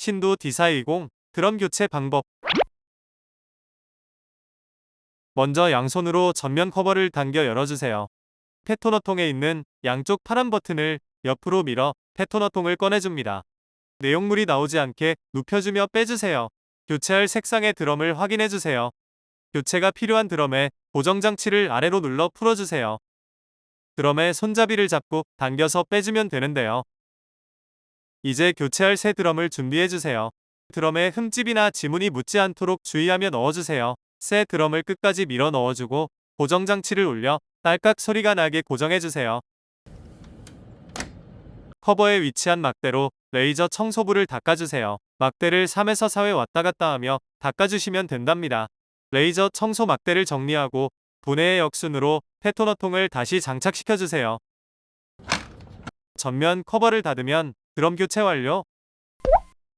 신도 D420 드럼 교체 방법 먼저 양손으로 전면 커버를 당겨 열어주세요. 페토너통에 있는 양쪽 파란 버튼을 옆으로 밀어 페토너통을 꺼내줍니다. 내용물이 나오지 않게 눕혀주며 빼주세요. 교체할 색상의 드럼을 확인해주세요. 교체가 필요한 드럼에 고정장치를 아래로 눌러 풀어주세요. 드럼의 손잡이를 잡고 당겨서 빼주면 되는데요. 이제 교체할 새 드럼을 준비해주세요. 드럼에 흠집이나 지문이 묻지 않도록 주의하며 넣어주세요. 새 드럼을 끝까지 밀어 넣어주고 고정장치를 올려 딸깍 소리가 나게 고정해주세요. 커버에 위치한 막대로 레이저 청소부를 닦아주세요. 막대를 3에서 4회 왔다 갔다 하며 닦아주시면 된답니다. 레이저 청소 막대를 정리하고 분해의 역순으로 페토너통을 다시 장착시켜주세요. 전면 커버를 닫으면 드럼 교체 완료.